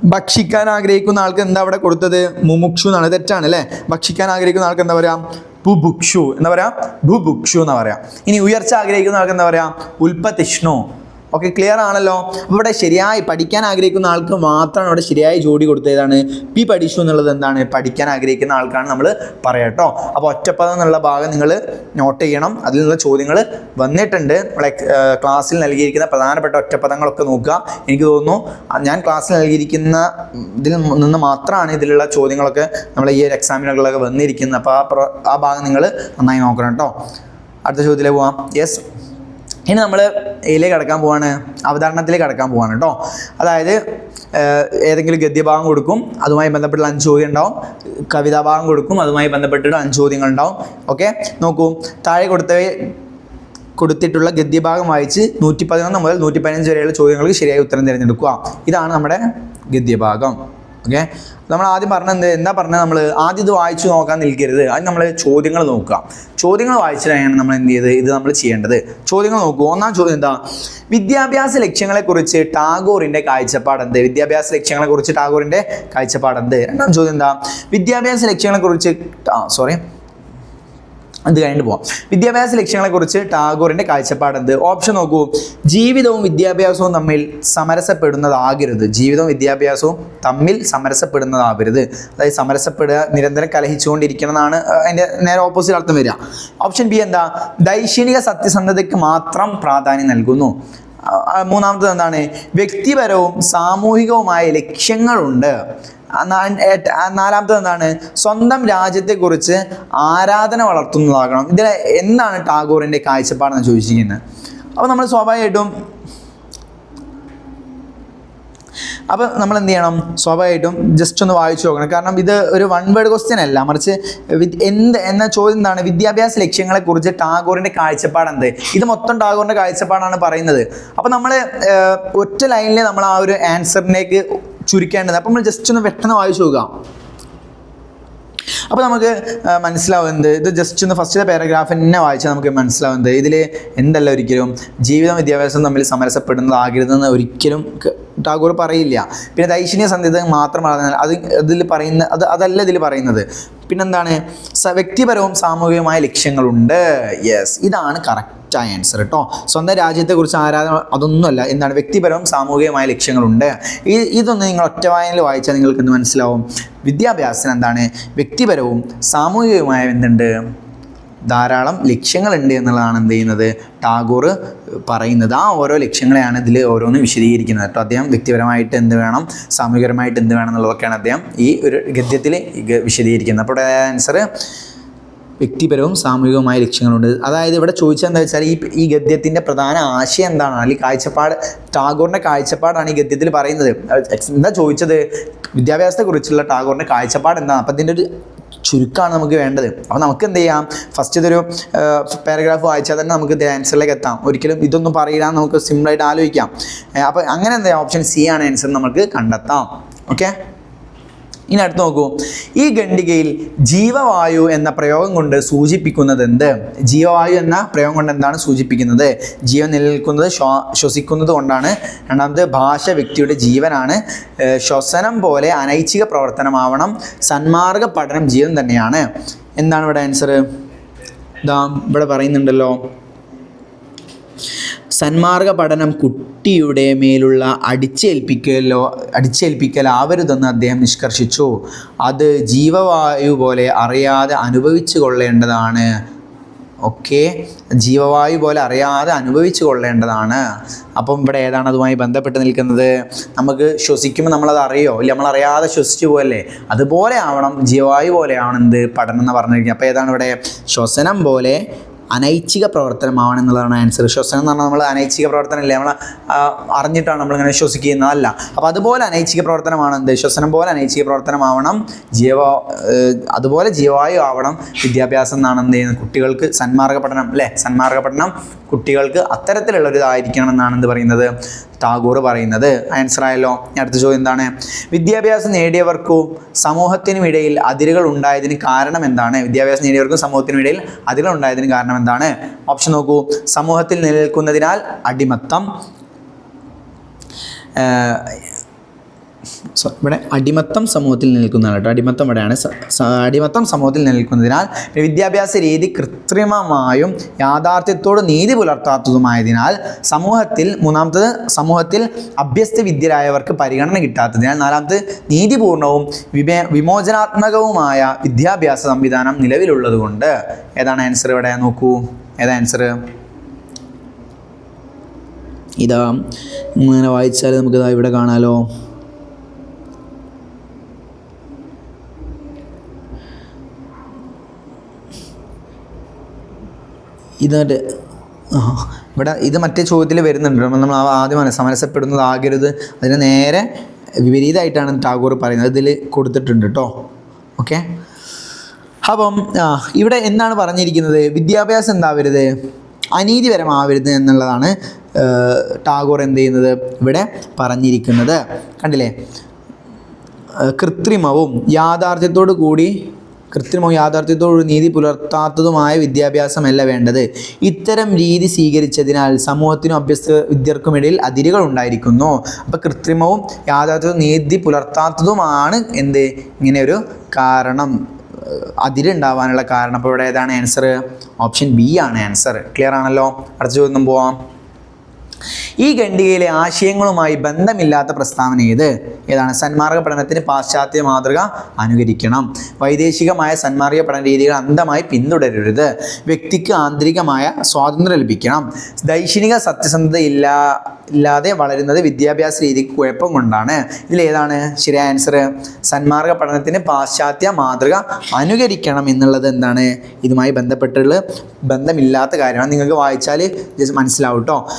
ഭക്ഷിക്കാൻ ആഗ്രഹിക്കുന്ന ആൾക്ക് എന്താ അവിടെ കൊടുത്തത്? മുമുക്ഷു എന്നാണ്. തെറ്റാണ് അല്ലേ? ഭക്ഷിക്കാൻ ആഗ്രഹിക്കുന്ന ആൾക്ക് എന്താ പറയാ? ബുഭുക്ഷു എന്താ പറയാ? ഭുഭുക്ഷു എന്ന് പറയാം. ഇനി ഉയർച്ച ആഗ്രഹിക്കുന്ന ആൾക്ക് എന്താ പറയാ? ഉൽപ്പതിഷ്ണു. ഓക്കെ ക്ലിയർ ആണല്ലോ. ഇവിടെ ശരിയായി പഠിക്കാൻ ആഗ്രഹിക്കുന്ന ആൾക്ക് മാത്രമാണ് ഇവിടെ ശരിയായി ജോഡി കൊടുത്തതാണ്. പി പഠിച്ചു എന്നുള്ളത് എന്താണ്? പഠിക്കാൻ ആഗ്രഹിക്കുന്ന ആൾക്കാണ് നമ്മൾ പറയട്ടോ അപ്പോൾ ഒറ്റപ്പദം എന്നുള്ള ഭാഗം നിങ്ങൾ നോട്ട് ചെയ്യണം. അതിൽ നിന്നുള്ള ചോദ്യങ്ങൾ വന്നിട്ടുണ്ട്. നമ്മളെ ക്ലാസ്സിൽ നൽകിയിരിക്കുന്ന പ്രധാനപ്പെട്ട ഒറ്റപ്പദങ്ങളൊക്കെ നോക്കുക. എനിക്ക് തോന്നുന്നു ഞാൻ ക്ലാസ്സിൽ നൽകിയിരിക്കുന്ന ഇതിൽ നിന്ന് മാത്രമാണ് ഇതിലുള്ള ചോദ്യങ്ങളൊക്കെ നമ്മൾ ഈ ഒരു എക്സാമിനുകളിലൊക്കെ വന്നിരിക്കുന്നത്. അപ്പോൾ ആ ആ ഭാഗം നിങ്ങൾ നന്നായി നോക്കണം കേട്ടോ അടുത്ത ചോദ്യത്തിലേക്ക് പോവാം. യെസ് ഇനി നമ്മൾ ഇതിലേക്ക് കടക്കാൻ പോവാണ്. അവതരണത്തിലേക്ക് കടക്കാൻ പോവാണ് കേട്ടോ അതായത് ഏതെങ്കിലും ഗദ്യഭാഗം കൊടുക്കും അതുമായി ബന്ധപ്പെട്ടുള്ള അഞ്ച് ചോദ്യം ഉണ്ടാവും. കവിതാഭാഗം കൊടുക്കും അതുമായി ബന്ധപ്പെട്ടിട്ട് അഞ്ച് ചോദ്യങ്ങൾ ഉണ്ടാവും. ഓക്കെ? നോക്കൂ. താഴെ കൊടുത്ത കൊടുത്തിട്ടുള്ള ഗദ്യഭാഗം വായിച്ച് നൂറ്റി പതിനൊന്ന് മുതൽ നൂറ്റി പതിനഞ്ച് വരെയുള്ള ചോദ്യങ്ങൾക്ക് ശരിയായ ഉത്തരം തിരഞ്ഞെടുക്കുക. ഇതാണ് നമ്മുടെ ഗദ്യഭാഗം. ഓക്കെ? നമ്മൾ ആദ്യം പറഞ്ഞത് എന്താ? പറഞ്ഞാൽ നമ്മൾ? ആദ്യം ഇത് വായിച്ചു നോക്കാൻ നിൽക്കരുത്. അത് നമ്മൾ ചോദ്യങ്ങൾ നോക്കുക. ചോദ്യങ്ങൾ വായിച്ചിട്ടാണ് നമ്മൾ എന്ത് ചെയ്ത് ഇത് നമ്മൾ ചെയ്യേണ്ടത്. ചോദ്യങ്ങൾ നോക്കുക. ഒന്നാം ചോദ്യം എന്താ? വിദ്യാഭ്യാസ ലക്ഷ്യങ്ങളെക്കുറിച്ച് ടാഗോറിന്റെ കാഴ്ചപ്പാട് എന്ത്? വിദ്യാഭ്യാസ ലക്ഷ്യങ്ങളെക്കുറിച്ച് ടാഗോറിന്റെ കാഴ്ചപ്പാട് എന്ത്? രണ്ടാം ചോദ്യം എന്താ? വിദ്യാഭ്യാസ ലക്ഷ്യങ്ങളെക്കുറിച്ച് സോറി അത് കഴിഞ്ഞിട്ട് പോവാം. വിദ്യാഭ്യാസ ലക്ഷ്യങ്ങളെക്കുറിച്ച് ടാഗോറിന്റെ കാഴ്ചപ്പാടെന്ത് ഓപ്ഷൻ നോക്കൂ. ജീവിതവും വിദ്യാഭ്യാസവും തമ്മിൽ സമരസപ്പെടുന്നതാകരുത്. ജീവിതവും വിദ്യാഭ്യാസവും തമ്മിൽ സമരസപ്പെടുന്നതാകരുത്. അതായത് സമരസപ്പെടുക നിരന്തരം കലഹിച്ചുകൊണ്ടിരിക്കണമെന്നാണ് അതിന്റെ നേരെ ഓപ്പോസിറ്റ് അർത്ഥം വരിക. ഓപ്ഷൻ ബി എന്താ? ദൈക്ഷണിക സത്യസന്ധതയ്ക്ക് മാത്രം പ്രാധാന്യം നൽകുന്നു. മൂന്നാമത്തത് എന്താണ്? വ്യക്തിപരവും സാമൂഹികവുമായ ലക്ഷ്യങ്ങളുണ്ട്. നാലാമത്തത് എന്താണ്? സ്വന്തം രാജ്യത്തെക്കുറിച്ച് ആരാധന വളർത്തുന്നതാകണം. ഇതിൽ എന്താണ് ടാഗോറിന്റെ കാഴ്ചപ്പാടെന്ന് ചോദിച്ചിരിക്കുന്നത്. അപ്പോൾ നമ്മൾ സ്വാഭാവികമായിട്ടും അപ്പോൾ നമ്മൾ എന്ത് ചെയ്യണം? സ്വാഭാവികമായിട്ടും ജസ്റ്റ് ഒന്ന് വായിച്ചു നോക്കണം. കാരണം ഇത് ഒരു വൺ വേർഡ് ക്വസ്റ്റ്യൻ അല്ല. മറിച്ച് എന്ത് എന്ന ചോദ്യം എന്താണ്? വിദ്യാഭ്യാസ ടാഗോറിന്റെ കാഴ്ചപ്പാട് എന്ത് ഇത് മൊത്തം ടാഗോറിന്റെ കാഴ്ചപ്പാടാണ് പറയുന്നത്. അപ്പോൾ നമ്മൾ ഒറ്റ ലൈനിൽ നമ്മൾ ആ ഒരു ആൻസറിലേക്ക് ചുരുക്കേണ്ടത്. അപ്പം നമ്മൾ ജസ്റ്റ് ഒന്ന് പെട്ടെന്ന് വായിച്ചു നോക്കാം. അപ്പോൾ നമുക്ക് മനസ്സിലാവുന്നത് ഇത് ജസ്റ്റ് ഒന്ന് ഫസ്റ്റ് പാരഗ്രാഫ് തന്നെ വായിച്ചാൽ നമുക്ക് മനസ്സിലാവുന്നത് ഇതിൽ എന്തല്ല ഒരിക്കലും ജീവിതം വിദ്യാഭ്യാസം തമ്മിൽ സമരസപ്പെടുന്നതാകരുതെന്ന് ഒരിക്കലും ടാഗോർ പറയില്ല. പിന്നെ ദൈക്ഷണിക സന്ധ്യത മാത്രമാണ് അത് അതിൽ പറയുന്ന അത് അതല്ല ഇതിൽ പറയുന്നത്. പിന്നെന്താണ്? വ്യക്തിപരവും സാമൂഹികവുമായ ലക്ഷ്യങ്ങളുണ്ട്. യെസ് ഇതാണ് കറക്റ്റായ ആൻസർ കേട്ടോ സ്വന്തം രാജ്യത്തെക്കുറിച്ച് ആരാധന അതൊന്നുമല്ല. എന്താണ്? വ്യക്തിപരവും സാമൂഹികവുമായ ലക്ഷ്യങ്ങളുണ്ട്. ഈ ഇതൊന്ന് നിങ്ങൾ ഒറ്റവായനിൽ വായിച്ചാൽ നിങ്ങൾക്ക് എന്ത് മനസ്സിലാവും? വിദ്യാഭ്യാസത്തിന് എന്താണ് വ്യക്തിപരവും സാമൂഹികവുമായ എന്തുണ്ട് ധാരാളം ലക്ഷ്യങ്ങളുണ്ട് എന്നുള്ളതാണ് എന്ത് ചെയ്യുന്നത്? ടാഗോർ പറയുന്നത്. ആ ഓരോ ലക്ഷ്യങ്ങളെയാണ് ഇതിൽ ഓരോന്ന് വിശദീകരിക്കുന്നത്. കേട്ടോ അദ്ദേഹം വ്യക്തിപരമായിട്ട് എന്ത് വേണം സാമൂഹികപരമായിട്ട് എന്ത് വേണം എന്നുള്ളതൊക്കെയാണ് അദ്ദേഹം ഈ ഒരു ഗദ്യത്തിൽ വിശദീകരിക്കുന്നത്. അപ്പോൾ ആൻസർ വ്യക്തിപരവും സാമൂഹികവുമായ ലക്ഷ്യങ്ങളുണ്ട്. അതായത് ഇവിടെ ചോദിച്ചത് എന്താ വെച്ചാൽ ഈ ഈ ഗദ്യത്തിന്റെ പ്രധാന ആശയം എന്താണ്? അല്ലെങ്കിൽ കാഴ്ചപ്പാട് ടാഗോറിന്റെ കാഴ്ചപ്പാടാണ് ഈ ഗദ്യത്തിൽ പറയുന്നത്. എന്താ ചോദിച്ചത്? വിദ്യാഭ്യാസത്തെക്കുറിച്ചുള്ള ടാഗോറിന്റെ കാഴ്ചപ്പാട് എന്താണ്? അപ്പം അതിന്റെ ഒരു ചുരുക്കമാണ് നമുക്ക് വേണ്ടത്. അപ്പോൾ നമുക്ക് എന്ത് ചെയ്യാം? ഫസ്റ്റ് ഇതൊരു പാരഗ്രാഫ് വായിച്ചാൽ തന്നെ നമുക്ക് ഇത് ആൻസറിലേക്ക് എത്താം. ഒരിക്കലും ഇതൊന്നും പറയില്ല നമുക്ക് സിമ്പിളായിട്ട് ആലോചിക്കാം. അപ്പോൾ അങ്ങനെ എന്താ ഓപ്ഷൻ സി ആണ് ആൻസർ നമുക്ക് കണ്ടെത്താം. ഓക്കെ ഇനി അടുത്ത് നോക്കൂ. ഈ ഖണ്ഡികയിൽ ജീവവായു എന്ന പ്രയോഗം കൊണ്ട് സൂചിപ്പിക്കുന്നത് എന്ത് ജീവവായു എന്ന പ്രയോഗം കൊണ്ട് എന്താണ് സൂചിപ്പിക്കുന്നത്? ജീവൻ നിലനിൽക്കുന്നത് ശ്വാ ശ്വസിക്കുന്നത് കൊണ്ടാണ്. രണ്ടാമത് ഭാഷ വ്യക്തിയുടെ ജീവനാണ്. ശ്വസനം പോലെ അനൈച്ഛിക പ്രവർത്തനമാവണം. സന്മാർഗ പഠനം ജീവൻ തന്നെയാണ്. എന്താണ് ഇവിടെ ആൻസർ ഇതാ ഇവിടെ പറയുന്നുണ്ടല്ലോ. സന്മാർഗ പഠനം കുട്ടിയുടെ മേലുള്ള അടിച്ചേൽപ്പിക്കലോ അടിച്ചേൽപ്പിക്കലാവരുതെന്ന് അദ്ദേഹം നിഷ്കർഷിച്ചു. അത് ജീവവായു പോലെ അറിയാതെ അനുഭവിച്ചു കൊള്ളേണ്ടതാണ്. ഓക്കെ? ജീവവായു പോലെ അറിയാതെ അനുഭവിച്ചു കൊള്ളേണ്ടതാണ്. അപ്പം ഇവിടെ ഏതാണ് അതുമായി ബന്ധപ്പെട്ട് നിൽക്കുന്നത്? നമുക്ക് ശ്വസിക്കുമ്പോൾ നമ്മളത് അറിയോ? ഇല്ല നമ്മളറിയാതെ ശ്വസിച്ചു പോകല്ലേ അതുപോലെ ആവണം ജീവവായു പോലെയാണ് എന്ത് പഠനം എന്ന് പറഞ്ഞിരിക്കുന്നത്. അപ്പോൾ ഏതാണ് ഇവിടെ? ശ്വസനം പോലെ അനൈച്ഛിക പ്രവർത്തനമാവണം എന്നുള്ളതാണ് ആൻസർ ശ്വസനം എന്ന് പറഞ്ഞാൽ നമ്മൾ അനൈച്ഛിക പ്രവർത്തനമല്ലേ? നമ്മൾ അറിഞ്ഞിട്ടാണ് നമ്മളിങ്ങനെ ശ്വസിക്കുന്നതല്ല. അപ്പോൾ അതുപോലെ അനൈച്ഛിക പ്രവർത്തനമാണ് എന്ത്? ശ്വസനം പോലെ അനൈച്ഛിക പ്രവർത്തനമാവണം. ജീവ അതുപോലെ ജീവവായു ആവണം. വിദ്യാഭ്യാസം എന്നാണ് എന്ത് ചെയ്യുന്നത്? കുട്ടികൾക്ക് സന്മാർഗ പഠനം അല്ലേ? സന്മാർഗ പഠനം കുട്ടികൾക്ക് അത്തരത്തിലുള്ള ഒരിതായിരിക്കണം എന്നാണ് എന്ത് പറയുന്നത്? ടാഗോർ പറയുന്നത്. ആൻസർ ആയല്ലോ. അടുത്ത ചോദ്യം എന്താണ്? വിദ്യാഭ്യാസം നേടിയവർക്കും സമൂഹത്തിനും ഇടയിൽ അതിരുകൾ ഉണ്ടായതിന് കാരണം എന്താണ്? വിദ്യാഭ്യാസം നേടിയവർക്കും സമൂഹത്തിനും ഇടയിൽ അതിരുകൾ ഉണ്ടായതിന് കാരണം എന്താണ്? ഓപ്ഷൻ നോക്കൂ. സമൂഹത്തിൽ നിലനിൽക്കുന്നതിനാൽ അടിമത്തം ഇവിടെ അടിമത്തം സമൂഹത്തിൽ നിൽക്കുന്നതാണ് കേട്ടോ. അടിമത്തം ഇവിടെയാണ്. അടിമത്തം സമൂഹത്തിൽ നിൽക്കുന്നതിനാൽ വിദ്യാഭ്യാസ രീതി കൃത്രിമമായും യാഥാർത്ഥ്യത്തോട് നീതി പുലർത്താത്തതുമായതിനാൽ സമൂഹത്തിൽ മൂന്നാമത്തത് സമൂഹത്തിൽ അഭ്യസ്ത വിദ്യരായവർക്ക് പരിഗണന കിട്ടാത്തതിനാൽ നാലാമത് നീതിപൂർണവും വിമേ വിമോചനാത്മകവുമായ വിദ്യാഭ്യാസ സംവിധാനം നിലവിലുള്ളതുകൊണ്ട്. ഏതാണ് ആൻസർ ഇവിടെ? നോക്കൂ. ഏതാ ആൻസർ ഇതാ. ഇങ്ങനെ വായിച്ചാൽ നമുക്കിതാ ഇവിടെ കാണാലോ. ആ ഇവിടെ ഇത് മറ്റേ ചോദ്യത്തിൽ വരുന്നുണ്ട്. നമ്മൾ ആദ്യം സമരസപ്പെടുന്നതാകരുത് അതിന് നേരെ വിപരീതമായിട്ടാണ് ടാഗോർ പറയുന്നത്. ഇതിൽ കൊടുത്തിട്ടുണ്ട് കേട്ടോ ഓക്കെ? അപ്പം ഇവിടെ എന്താണ് പറഞ്ഞിരിക്കുന്നത്? വിദ്യാഭ്യാസം എന്താവരുത്? അനീതിപരമാവരുത് എന്നുള്ളതാണ് ടാഗോർ എന്ത് ചെയ്യുന്നത് ഇവിടെ പറഞ്ഞിരിക്കുന്നത്. കണ്ടില്ലേ? കൃത്രിമവും യാഥാർത്ഥ്യത്തോടു കൂടി കൃത്രിമവും യാഥാർത്ഥ്യത്തോടു നീതി പുലർത്താത്തതുമായ വിദ്യാഭ്യാസമല്ല വേണ്ടത്. ഇത്തരം രീതി സ്വീകരിച്ചതിനാൽ സമൂഹത്തിനും അഭ്യസ്ത വിദ്യർക്കുമിടയിൽ അതിരുകൾ ഉണ്ടായിരിക്കുന്നു. അപ്പോൾ കൃത്രിമവും യാഥാർത്ഥ്യവും നീതി പുലർത്താത്തതുമാണ് എന്ത്? ഇങ്ങനെ ഒരു കാരണം. അതിരുണ്ടാവാനുള്ള കാരണം. അപ്പോൾ ഇവിടെ ഏതാണ് ആൻസർ ഓപ്ഷൻ ബി ആണ് ആൻസർ ക്ലിയർ ആണല്ലോ? അടുത്ത ചോദ്യം പോവാം. ഈ ഖണ്ഡികയിലെ ആശയങ്ങളുമായി ബന്ധമില്ലാത്ത പ്രസ്താവന ഏത്? ഏതാണ്? സന്മാർഗ പഠനത്തിന് പാശ്ചാത്യ മാതൃക അനുകരിക്കണം. വൈദേശികമായ സന്മാർഗ പഠന രീതികൾ അന്ധമായി പിന്തുടരരുത്. വ്യക്തിക്ക് ആന്തരികമായ സ്വാതന്ത്ര്യം ലഭിക്കണം. ദൈക്ഷണിക സത്യസന്ധത ഇല്ലാ ഇല്ലാതെ വളരുന്നത് വിദ്യാഭ്യാസ രീതിക്ക് കുഴപ്പം കൊണ്ടാണ്. ഇതിലേതാണ് ശരിയായ ആൻസർ സന്മാർഗ പഠനത്തിന് പാശ്ചാത്യ മാതൃക അനുകരിക്കണം എന്നുള്ളത് എന്താണ്? ഇതുമായി ബന്ധപ്പെട്ടുള്ള ബന്ധമില്ലാത്ത കാര്യമാണ്. നിങ്ങൾക്ക് വായിച്ചാൽ മനസ്സിലാവും കേട്ടോ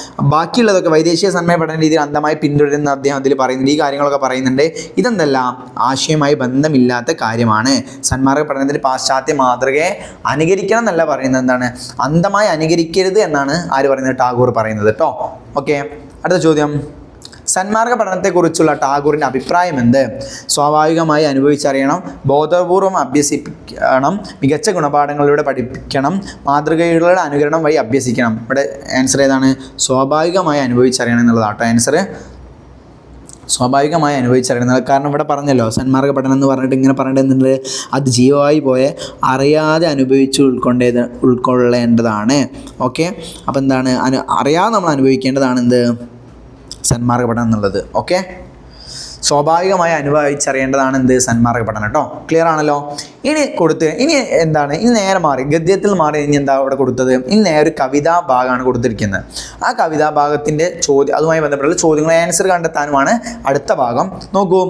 ബാക്കിയുള്ളതൊക്കെ വൈദേശിക സന്മയ പഠന രീതിയിൽ അന്ധമായി പിന്തുടരുന്ന അദ്ദേഹം അതിൽ പറയുന്നുണ്ട്. ഈ കാര്യങ്ങളൊക്കെ പറയുന്നുണ്ട്. ഇതെന്തല്ല? ആശയമായി ബന്ധമില്ലാത്ത കാര്യമാണ്. സന്മാർഗ പഠനത്തിന് പാശ്ചാത്യ മാതൃകയെ അനുകരിക്കണം എന്നല്ല പറയുന്നത്. എന്താണ്? അന്ധമായി അനുകരിക്കരുത് എന്നാണ് ആര് പറയുന്നത്? ടാഗോർ പറയുന്നത്. കേട്ടോ? ഓക്കെ. അടുത്ത ചോദ്യം. സന്മാർഗ പഠനത്തെക്കുറിച്ചുള്ള ടാഗോറിന്റെ അഭിപ്രായം എന്ത്? സ്വാഭാവികമായി അനുഭവിച്ചറിയണം ബോധപൂർവം അഭ്യസിപ്പിക്കണം മികച്ച ഗുണപാഠങ്ങളിലൂടെ പഠിപ്പിക്കണം മാതൃകകളുടെ അനുകരണം വഴി അഭ്യസിക്കണം. ഇവിടെ ആൻസർ ഏതാണ്? സ്വാഭാവികമായി അനുഭവിച്ചറിയണം എന്നുള്ളതാട്ടോ ആൻസർ സ്വാഭാവികമായി അനുഭവിച്ചറിയുന്നത് കാരണം ഇവിടെ പറഞ്ഞല്ലോ സന്മാർഗ പഠനം എന്ന് പറഞ്ഞിട്ട് ഇങ്ങനെ പറഞ്ഞിട്ട് അത് ജീവമായി പോയെ അറിയാതെ അനുഭവിച്ച് ഉൾക്കൊണ്ടേത് ഉൾക്കൊള്ളേണ്ടതാണ്. ഓക്കെ അപ്പോൾ എന്താണ്? അനു അറിയാതെ നമ്മൾ അനുഭവിക്കേണ്ടതാണ് എന്ത്? സന്മാർഗ പഠനം എന്നുള്ളത് ഓക്കെ സ്വാഭാവികമായി അനുഭവിച്ചറിയേണ്ടതാണ് എന്ത് സന്മാർഗ പഠനം കേട്ടോ ക്ലിയർ ആണല്ലോ? ഇനി കൊടുത്ത് ഇനി എന്താണ്? ഇനി നേരെ മാറി. ഗദ്യത്തിൽ മാറി ഇനി എന്താ അവിടെ കൊടുത്തത്? ഇനി നേരെ ഒരു കവിതാ ഭാഗമാണ് കൊടുത്തിരിക്കുന്നത്. ആ കവിതാ ഭാഗത്തിന്റെ ചോദ്യം അതുമായി ബന്ധപ്പെട്ടുള്ള ചോദ്യങ്ങൾ ആൻസർ കണ്ടെത്താനുമാണ് അടുത്ത ഭാഗം. നോക്കൂ.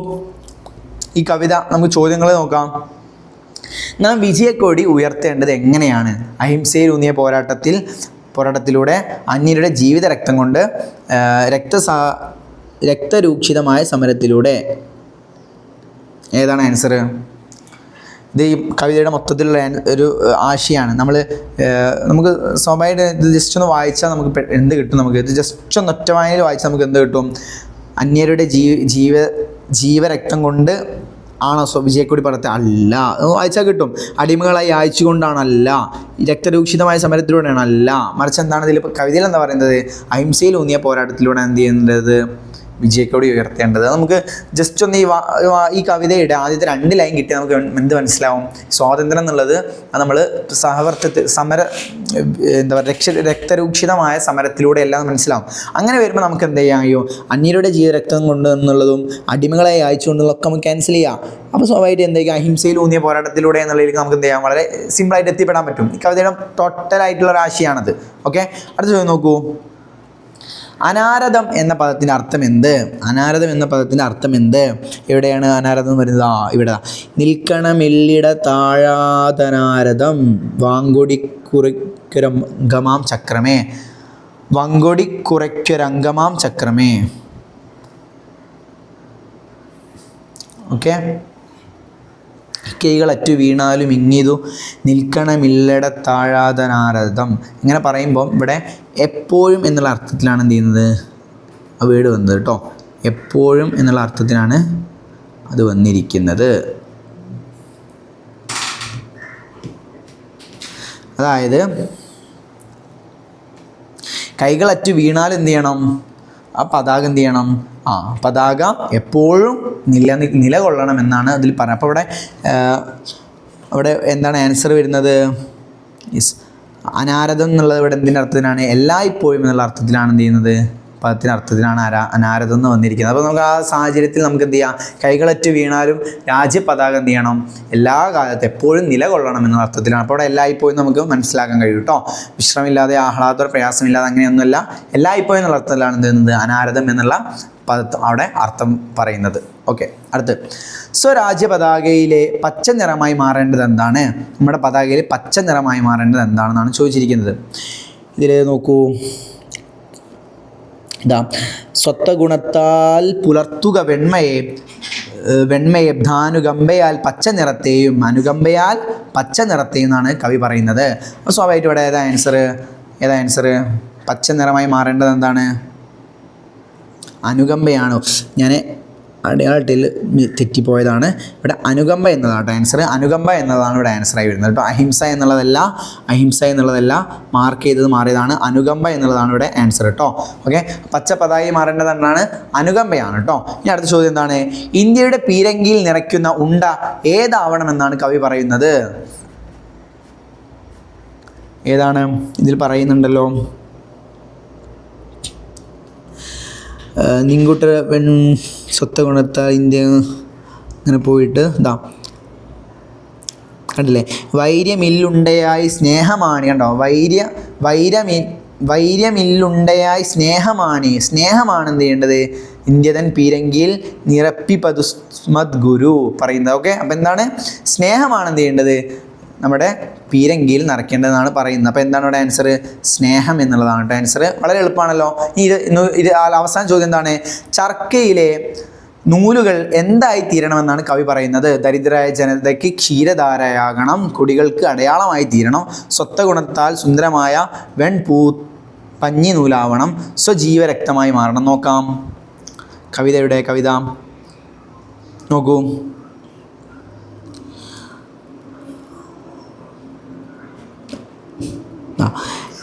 ഈ കവിത നമുക്ക് ചോദ്യങ്ങൾ നോക്കാം. നാം വിജയക്കൊടി ഉയർത്തേണ്ടത് എങ്ങനെയാണ്? അഹിംസയിൽ ഊന്നിയ പോരാട്ടത്തിൽ പോരാട്ടത്തിലൂടെ അന്യരുടെ ജീവിത രക്തം കൊണ്ട് രക്തസ രക്തരൂക്ഷിതമായ സമരത്തിലൂടെ. ഏതാണ് ആൻസർ ഇത് ഈ കവിതയുടെ മൊത്തത്തിലുള്ള ഒരു ആശയാണ്. നമ്മൾ നമുക്ക് സ്വാഭാവികമായിട്ട് ഇത് ജസ്റ്റ് ഒന്ന് വായിച്ചാൽ നമുക്ക് എന്ത് കിട്ടും നമുക്ക്? ഇത് ജസ്റ്റ് ഒന്ന് ഒറ്റ വായനയിൽ വായിച്ചാൽ നമുക്ക് എന്ത് കിട്ടും? അന്യരുടെ ജീവ ജീവ ജീവരക്തം കൊണ്ട് ആണോ വിജയക്കൊടി പറത്തെ അല്ല. അയച്ചാൽ കിട്ടും. അടിമകളായി അയച്ചുകൊണ്ടാണല്ല. രക്തരൂക്ഷിതമായ സമരത്തിലൂടെയാണ് അല്ല മറിച്ച് എന്താണ് ഇതിൽ കവിതയിൽ എന്താ പറയുന്നത്? അഹിംസയിൽ ഊന്നിയ പോരാട്ടത്തിലൂടെ എന്ത് ചെയ്യുന്നത്? വിജയക്കൊടി ഉയർത്തേണ്ടത്. നമുക്ക് ജസ്റ്റ് ഒന്ന് ഈ ഈ കവിതയുടെ ആദ്യത്തെ രണ്ട് ലൈൻ കിട്ടിയാൽ നമുക്ക് എന്ത് മനസ്സിലാവും? സ്വാതന്ത്ര്യം എന്നുള്ളത് നമ്മൾ സഹവർത്തത്തിൽ സമര എന്താ പറയുക രക്ഷ രക്തരൂക്ഷിതമായ സമരത്തിലൂടെ എല്ലാം മനസ്സിലാവും. അങ്ങനെ വരുമ്പോൾ നമുക്ക് എന്ത് ചെയ്യാം അയ്യോ അന്യരുടെ ജീവരക്തം കൊണ്ട് എന്നുള്ളതും അടിമകളെ അയച്ചുകൊണ്ടുള്ളതൊക്കെ നമുക്ക് ക്യാൻസൽ ചെയ്യാം. അപ്പോൾ സ്വാഭാവികമായിട്ട് എന്താ ചെയ്യുക? അഹിംസയിൽ ഊന്നിയ പോരാട്ടത്തിലൂടെ എന്നുള്ളതിലേക്ക് നമുക്ക് എന്ത് ചെയ്യാം? വളരെ സിമ്പിളായിട്ട് എത്തിപ്പെടാൻ പറ്റും. ഈ കവിതയുടെ ടോട്ടലായിട്ടുള്ള ഒരു ആശയമാണത് ഓക്കെ അടുത്ത നോക്കൂ. അനാരതം എന്ന പദത്തിന്റെ അർത്ഥം എന്ത്? അനാരതം എന്ന പദത്തിന്റെ അർത്ഥം എന്ത്? എവിടെയാണ് അനാരതം വരുന്നത്? ആ ഇവിടെ. നിൽക്കണമില്ലിട താഴാതനാരതം വാങ്കൊടി കുറയ്ക്കുരംഗമാം ചക്രമേ. വങ്കൊടി കുറയ്ക്കുരംഗമാം ചക്രമേ. ഓക്കെ? കൈകളറ്റു വീണാലും ഇങ്ങിതു നിൽക്കണമില്ലട താഴാതനാരതം ഇങ്ങനെ പറയുമ്പോൾ ഇവിടെ എപ്പോഴും എന്നുള്ള അർത്ഥത്തിലാണ് എന്ത് ചെയ്യുന്നത്? ആ വീട് വന്നത് കേട്ടോ. എപ്പോഴും എന്നുള്ള അർത്ഥത്തിലാണ് അത് വന്നിരിക്കുന്നത്. അതായത് കൈകളറ്റു വീണാൽ എന്ത് ചെയ്യണം? ആ പതാക എന്ത് ചെയ്യണം? ആ പതാക എപ്പോഴും നില നിലകൊള്ളണം എന്നാണ് അതിൽ പറഞ്ഞത്. അപ്പോൾ ഇവിടെ അവിടെ എന്താണ് ആൻസർ വരുന്നത്? അനാരതം എന്നുള്ളത് ഇവിടെ എന്തിന്റെ അർത്ഥത്തിലാണ്? എല്ലായ്പ്പോഴും എന്നുള്ള അർത്ഥത്തിലാണ് എന്ത് ചെയ്യുന്നത്? പദത്തിന്റെ അർത്ഥത്തിലാണ് അരാ അനാരതം എന്ന് വന്നിരിക്കുന്നത്. അപ്പോൾ നമുക്ക് ആ സാഹചര്യത്തിൽ നമുക്ക് എന്ത് ചെയ്യാം? കൈകളറ്റ് വീണാലും രാജ്യപതാക എന്ത് ചെയ്യണം? എല്ലാ കാലത്തും എപ്പോഴും നിലകൊള്ളണം എന്ന അർത്ഥത്തിലാണ്. അപ്പോൾ അവിടെ എല്ലായ്പ്പോഴും നമുക്ക് മനസ്സിലാക്കാൻ കഴിയും കേട്ടോ. വിശ്രമില്ലാതെ ആഹ്ലാദ പ്രയാസമില്ലാതെ അങ്ങനെയൊന്നുമല്ല. എല്ലായ്പ്പോഴും എന്നുള്ള അർത്ഥത്തിലാണ് എന്ത് ചെയ്യുന്നത്? അനാരതം എന്നുള്ള പദത്ത് അവിടെ അർത്ഥം പറയുന്നത്. ഓക്കെ അടുത്ത്. സ്വരാജ്യ പതാകയിലെ പച്ച നിറമായി മാറേണ്ടത് എന്താണ്? നമ്മുടെ പതാകയിൽ പച്ച നിറമായി മാറേണ്ടത് എന്താണെന്നാണ് ചോദിച്ചിരിക്കുന്നത്. ഇതിൽ നോക്കൂ. ഇതാ സ്വത്വഗുണത്താൽ പുലർത്തുക വെണ്മയെ വെണ്മയെ ധാനുകമ്പയാൽ പച്ച നിറത്തെയും അനുകമ്പയാൽ പച്ച നിറത്തെയും എന്നാണ് കവി പറയുന്നത്. അപ്പോൾ സ്വാഭാവികമായിട്ടും ഇവിടെ ഏതാ ആൻസർ ഏതാ ആൻസർ പച്ച നിറമായി മാറേണ്ടത് എന്താണ്? അനുകമ്പയാണോ. ഞാൻ അടയാളത്തിൽ തെറ്റിപ്പോയതാണ്. ഇവിടെ അനുകമ്പ എന്നതാണ് ആൻസർ അനുകമ്പ എന്നതാണ് ഇവിടെ ആൻസറായി വരുന്നത്. കേട്ടോ അഹിംസ എന്നുള്ളതല്ല അഹിംസ എന്നുള്ളതല്ല മാർക്ക് ചെയ്തത് മാറിയതാണ്. അനുകമ്പ എന്നുള്ളതാണ് ഇവിടെ ആൻസർ കേട്ടോ ഓക്കെ പച്ച മാറേണ്ടതാണ് അനുകമ്പയാണ് കേട്ടോ ഇനി അടുത്ത ചോദ്യം എന്താണ്? ഇന്ത്യയുടെ പീരങ്കിയിൽ നിറയ്ക്കുന്ന ഉണ്ട ഏതാവണമെന്നാണ് കവി പറയുന്നത്? ഏതാണ്? ഇതിൽ പറയുന്നുണ്ടല്ലോ. നിങ്കൂട്ട പെൺ സ്വത്ത ഗുണത്താൽ ഇന്ത്യ അങ്ങനെ പോയിട്ട് ഇതാ കണ്ടില്ലേ? വൈര്യമില്ലുണ്ടയായി സ്നേഹമാണ്. കണ്ടോ? വൈര്യ വൈരമി വൈര്യമില്ലുണ്ടയായി സ്നേഹമാണ്. സ്നേഹമാണ് എന്ത് ചെയ്യേണ്ടത്? ഇന്ത്യതൻ പീരങ്കിയിൽ നിറപ്പി പതുസ്മദ് ഗുരു പറയുന്നത്. ഓക്കെ? അപ്പം എന്താണ്? സ്നേഹമാണ് എന്ത് ചെയ്യേണ്ടത്? നമ്മുടെ പീരങ്കിയിൽ നിറയ്ക്കേണ്ടതെന്നാണ് പറയുന്നത്. അപ്പോൾ എന്താണ് ഇവിടെ ആൻസർ സ്നേഹം എന്നുള്ളതാണ് ആൻസർ വളരെ എളുപ്പമാണല്ലോ. ഇനി ഇത് ഇത് അവസാന ചോദ്യം എന്താണ്? ചർക്കയിലെ നൂലുകൾ എന്തായി തീരണമെന്നാണ് കവി പറയുന്നത്. ദരിദ്രരായ ജനതയ്ക്ക് ക്ഷീരധാരയാകണം. കുടികൾക്ക് അടയാളമായി തീരണം. സ്വത്ത ഗുണത്താൽ സുന്ദരമായ വെൺപൂ പഞ്ഞി നൂലാവണം. സ്വജീവരക്തമായി മാറണം. നോക്കാം. കവിതയുടെ കവിത. നോക്കൂ.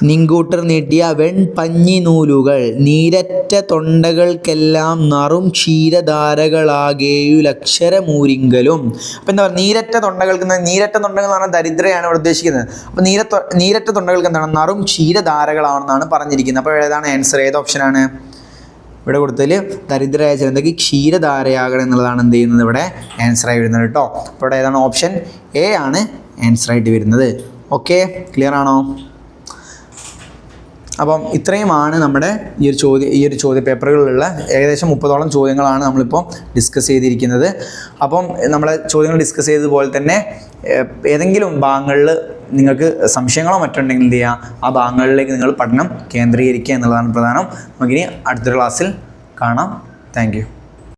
നിങ്കൂട്ടർ നീട്ടിയ വെൺപഞ്ഞിനൂലുകൾ നീരറ്റ തൊണ്ടകൾക്കെല്ലാം നറും ക്ഷീരധാരകളാകേയുലക്ഷരമൂരിങ്കലും. അപ്പം എന്താ പറയുക നീരറ്റ തൊണ്ടകൾക്ക് നീരറ്റ തൊണ്ടകൾ എന്ന് പറഞ്ഞാൽ ദരിദ്രയാണ് ഇവിടെ ഉദ്ദേശിക്കുന്നത്. അപ്പോൾ നീര നീരറ്റ തൊണ്ടകൾക്ക് എന്താണ്? നറും ക്ഷീരധാരകളാണെന്നാണ് പറഞ്ഞിരിക്കുന്നത്. അപ്പോൾ ഏതാണ് ആൻസർ ഏത് ഓപ്ഷനാണ് ഇവിടെ കൊടുത്തതിൽ ദരിദ്രയായ ജനതയ്ക്ക് ക്ഷീരധാരയാകണം എന്നുള്ളതാണ് എന്ത് ചെയ്യുന്നത് ഇവിടെ ആൻസറായി വരുന്നത് കേട്ടോ. അപ്പോൾ ഇവിടെ ഏതാണ് ഓപ്ഷൻ എ ആണ് ആൻസർ ആയിട്ട് വരുന്നത്. ഓക്കെ ക്ലിയർ ആണോ? അപ്പം ഇത്രയുമാണ് നമ്മുടെ ഈ ഒരു ചോദ്യ ഈ ഒരു ചോദ്യ പേപ്പറുകളിലുള്ള ഏകദേശം മുപ്പതോളം ചോദ്യങ്ങളാണ് നമ്മളിപ്പോൾ ഡിസ്കസ് ചെയ്തിരിക്കുന്നത്. അപ്പം നമ്മളെ ചോദ്യങ്ങൾ ഡിസ്കസ് ചെയ്തതുപോലെ തന്നെ ഏതെങ്കിലും ഭാഗങ്ങളിൽ നിങ്ങൾക്ക് സംശയങ്ങളോ മറ്റുണ്ടെങ്കിൽ എന്ത് ചെയ്യുക ആ ഭാഗങ്ങളിലേക്ക് നിങ്ങൾ പഠനം കേന്ദ്രീകരിക്കുക എന്നുള്ളതാണ് പ്രധാനം. നമുക്കിനി അടുത്തൊരു ക്ലാസ്സിൽ കാണാം. താങ്ക്